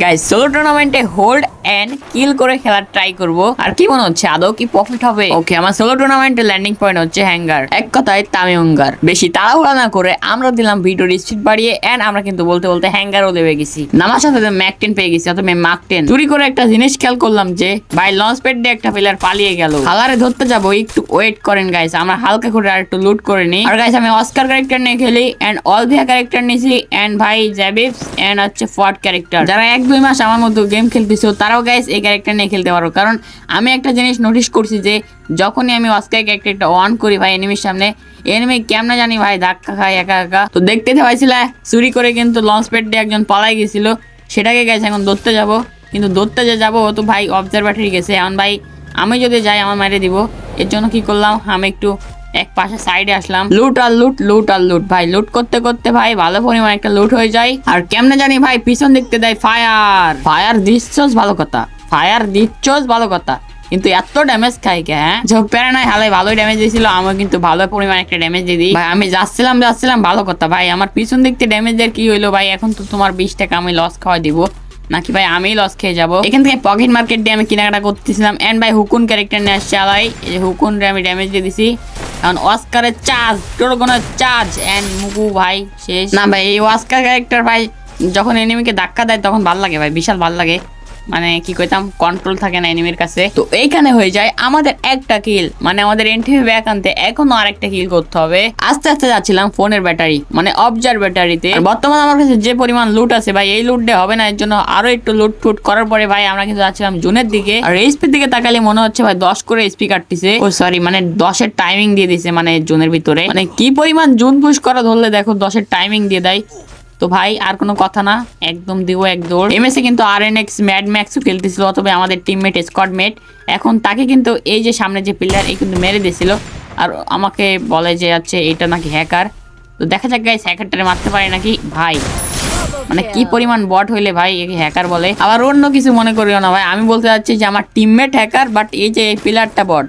Guys solo টুর্নামেন্টে hold and kill করে খেলার ট্রাই করব। আর কি মনে হচ্ছে? আদৌ কি প্রফিট হবে? ওকে আমার সোলো টুর্নামেন্টে ল্যান্ডিং পয়েন্ট হচ্ছে হ্যাঙ্গার এক কথায় তামিউঙ্গার বেশি তাড়াহুড়া না করে আমরা দিলাম ভিডিওর স্পিড বাড়িয়ে এন্ড আমরা কিন্তু বলতে বলতে হ্যাঙ্গারও দেবে গেছি। নামার সাথে ম্যাক টেন পেয়ে গেছি, অথবা মার্ক টেন চুরি করে একটা জিনিস খেয়াল করলাম যে ভাই লঞ্চ প্যাড দিয়ে একটা প্লেয়ার পালিয়ে গেল। হালারে ধরতে যাব, একটু ওয়েট করেন গাইস আমরা হালকা করে আর একটু লুট করে নিই। আর গাইস আমি অস্কার ক্যারেক্টার নিয়ে খেলি এন্ড অল ভিয়া ক্যারেক্টার নিয়েছি এন্ড ভাই জ্যাবিপস এন্ড হচ্ছে ফট ক্যারেক্টার যারা এক দুই মাস আমার মতো গেম খেলতেছো তারাও গাইস এই ক্যারেক্টার নিয়ে খেলতে পারো। কারণ আমি একটা জিনিস নোটিস করছি যে, যখনই আমি অস্কার ক্যারেক্টারটা অন করি ভাই এনিমির সামনে এনিমি কেমন জানি ভাই ধাক্কা খায় একা একা। তো দেখতে পাইছিল, চুরি করে কিন্তু লঞ্চ প্যাড দিয়ে একজন পালাই গেছিল। সেটাকে গেছে এখন ধরতে যাব। কিন্তু ধরতে যে যাব তো ভাই অবজারভেটরি গেছে। এখন ভাই আমি যদি যাই, আমার মারে দিব। এর জন্য কি করলাম, আমি একটু এক পাশে সাইডে আসলাম। লুট আর লুট লুট আর লুট ভাই লুট করতে করতে ভাই ভালো পরিমাণ একটা লুট হয়ে যায়। আর কেমনে জানি ভাই, পিছন দেখতে দেয় ফায়ার ফায়ার দিচ্ছস, ভালো কথা। ফায়ার দিচ্ছস, ভালো কথা। কিন্তু এত ড্যামেজ খাই কে হ্যাঁ? যে প্যারা নাই হালে ভালোই ড্যামেজ দিয়েছিল। আমার কিন্তু ভালো পরিমাণ একটা ড্যামেজ দিয়ে দিই। ভাই, আমি যাচ্ছিলাম যাচ্ছিলাম, ভালো কথা। ভাই, আমার পিছন দিক থেকে ড্যামেজ এর কি হইল ভাই? এখন তো তোমার বিশ টাকা আমি লস খাওয়া দিব। নাকি ভাই আমি লস খেয়ে যাব? এখান থেকে পকেট মার্কেট দিয়ে আমি কেনাকাটা করতেছিলাম। এন্ড ভাই হুকুন ক্যারেক্টার নিয়ে আসছে আলাই। এই যে হুকুন রে আমি ড্যামেজ দিয়ে দিছি। এখন অস্কারের চার্জ কোনো চার্জ এন্ড মুকু ভাই, শেষ। না ভাই, এই অস্কার ক্যারেক্টার ভাই যখন এনিমিকে ধাক্কা দেয় তখন ভালো লাগে ভাই, বিশাল ভালো লাগে। মানে কি কইতাম কন্ট্রোল থাকে না এনিমির কাছে। তো এইখানে হয়ে যায় আমাদের একটা কিল মানে আমাদের এনটিভি ব্যাক আনতে এখনও আরেকটা কিল করতে হবে। আস্তে আস্তে যাচ্ছিলাম ফোনের ব্যাটারি মানে অবজার ব্যাটারিতে বর্তমানে আমার কাছে যে পরিমাণ লুট আছে ভাই, এই লুট হবে না, এর জন্য আরও একটু লুট ফুট করার পরে ভাই আমরা কিন্তু যাচ্ছিলাম জুনের দিকে। আর এইচপির দিকে তাকালে মনে হচ্ছে ভাই দশ করে এসপি কাটতেছে। ও সরি মানে দশের টাইমিং দিয়ে দিছে মানে জুনের ভিতরে। মানে কি পরিমাণ জুন পুশ করা ধরলে দেখো, দশের টাইমিং দিয়ে দেয়। তো ভাই, আর কোনো কথা না। একদম দিব এক দৌড়। এমএসএ কিন্তু আর এন এক্স ম্যাড ম্যাক্সও খেলতেছিল, অথবা আমাদের টিমমেট স্কট মেট এখন তাকে কিন্তু এই যে সামনে যে প্লেয়ার এই কিন্তু মেরে দিয়েছিল। আর আমাকে বলে যে হচ্ছে এটা নাকি হ্যাকার তো দেখা যাক গাইস হ্যাকারটারে মারতে পারে নাকি? ভাই মানে কি পরিমাণ বট হইলে ভাই, একে হ্যাকার বলে? আবার অন্য কিছু মনে করিও না ভাই। আমি বলতে চাচ্ছি যে আমার টিমমেট হ্যাকার বাট এই যে এই প্লেয়ারটা বট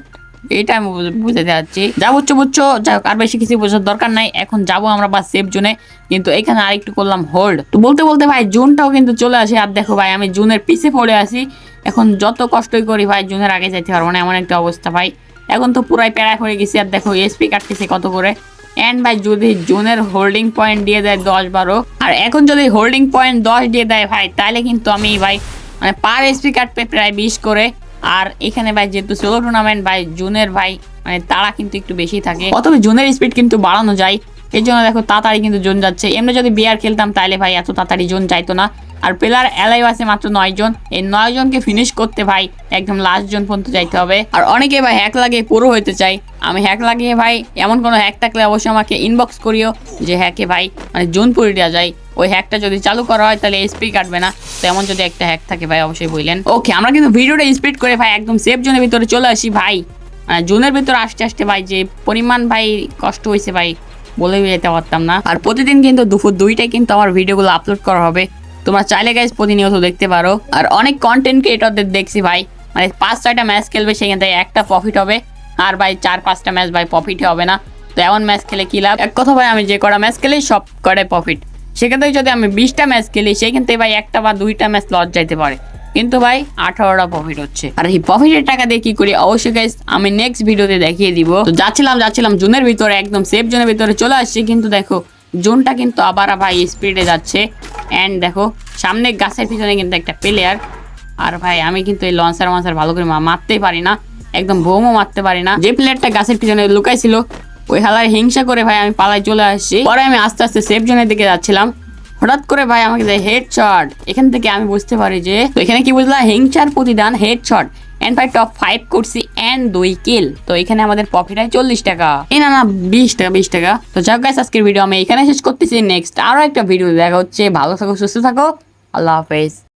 এটা আমি বুঝ- বুঝাতে যাচ্ছি যা বুঝছ বুঝছ। যাই আর বেশি কিছু বোঝার দরকার নাই। এখন যাব আমরা বা সেফ জোনে। কিন্তু এখানে আরেকটু করলাম হোল্ড। তো বলতে বলতে ভাই, জুনটাও কিন্তু চলে আসে। আর দেখো ভাই, আমি জুনের পিছে পড়ে আছি। এখন যত কষ্টই করি ভাই, জুনের আগে যাইতে পারব না। এমন একটা অবস্থা ভাই। এখন তো পুরাই প্যারা হয়ে গেছি। আর দেখো এসপি কাটতেছে কত করে। এন্ড ভাই, যদি জুনের হোল্ডিং পয়েন্ট দিয়ে দেয় দশ বারো। আর এখন যদি হোল্ডিং পয়েন্ট দশ দিয়ে দেয় ভাই, তাহলে কিন্তু আমি ভাই মানে পার এসপি কাটবে প্রায় বিশ করে। আর এখানে ভাই যেহেতু সোলো টুর্নামেন্ট ভাই জুনের ভাই মানে তারা কিন্তু একটু বেশি থাকে। অথবা জুনের স্পিড কিন্তু বাড়ানো যায়। এই জন্য দেখো তাড়াতাড়ি কিন্তু জোন যাচ্ছে। এমনি যদি বিয়ার খেলতাম তাহলে ভাই এত তাড়াতাড়ি জোন যাইতো না। আর প্লেয়ার অ্যালাইভ আছে মাত্র নয় জন। এই নয় জনকে ফিনিশ করতে ভাই একদম লাস্ট জন পর্যন্ত যাইতে হবে। আর অনেকে ভাই হ্যাক লাগিয়ে পুরো হইতে চাই আমি হ্যাক লাগিয়ে ভাই এমন কোনো হ্যাক থাকলে অবশ্যই আমাকে ইনবক্স করিও যে হ্যাকে ভাই মানে জোন পুরি দেওয়া যায়। ওই হ্যাকটা যদি চালু করা হয়, তাহলে এসপি কাটবে না। তো এমন যদি একটা হ্যাক থাকে ভাই, অবশ্যই বললেন। ওকে আমরা কিন্তু ভিডিওটা স্পিড করে ভাই, একদম সেফ জোনের ভিতরে চলে আসি ভাই। মানে জোনের ভিতরে আসতে আসতে ভাই, যে পরিমাণ ভাই কষ্ট হয়েছে ভাই, বলে যেতে পারতাম না। আর প্রতিদিন কিন্তু দুপুর দুইটায় কিন্তু আমার ভিডিওগুলো আপলোড করা হবে। তোমরা চাইলে গাইজ প্রতিনিয়ত দেখতে পারো। আর অনেক কন্টেন্ট ক্রিয়েটরদের দেখছি ভাই। মানে পাঁচ ছয়টা ম্যাচ খেলবে সেখান থেকে একটা প্রফিট হবে। আর ভাই, চার পাঁচটা ম্যাচ ভাই প্রফিটই হবে না। তো এমন ম্যাচ খেলে কি লাভ? এক কথা ভাই, আমি যে কটা ম্যাচ খেলি, সব কটাই প্রফিট থেকে যদি আমি বিশটা ম্যাচ খেলি, সেখান ভাই একটা বা দুইটা ম্যাচ লস যাইতে পারে। কিন্তু ভাই, আঠারোটা প্রফিট হচ্ছে। আর এই প্রফিটের টাকা দিয়ে কি করি? অবশ্যই গাইজ আমি নেক্সট ভিডিওতে দেখিয়ে দিব। তো যাচ্ছিলাম যাচ্ছিলাম জুনের ভিতরে, একদম সেফ জোনের ভিতরে চলে আসছি। কিন্তু দেখো, জোনটা কিন্তু আবার ভাই স্পিডে যাচ্ছে। অ্যান্ড দেখো, সামনে গাছের পিছনে কিন্তু একটা প্লেয়ার আর ভাই, আমি কিন্তু এই লঞ্চার মাঞ্চার ভালো করে মারতেই পারি না। একদম বোমও মারতে পারি না। যে প্লেয়ারটা গাছের পিছনে লুকাইছিল ওই হালার হিংসা করে ভাই আমি পালায় চলে আসছি। পরে আমি আস্তে আস্তে সেফ জোনের দিকে যাচ্ছিলাম। হঠাৎ করে ভাই আমাকে দেয় হেড শট এখান থেকে আমি বুঝতে পারি যে, তো এখানে কি বুঝলাম হিংসার প্রতিদান হেড শট এন্ড ভাই টপ ফাইভ করছি এন্ড দুই কিল তো এখানে আমাদের প্রফিট হয় চল্লিশ টাকা। এই না না, বিশ টাকা বিশ টাকা। তো যাক গাইস আজকের ভিডিও আমি এখানে শেষ করতেছি। নেক্সট আরও একটা ভিডিও দেখা হচ্ছে। ভালো থাকো, সুস্থ থাকো। আল্লাহ হাফেজ।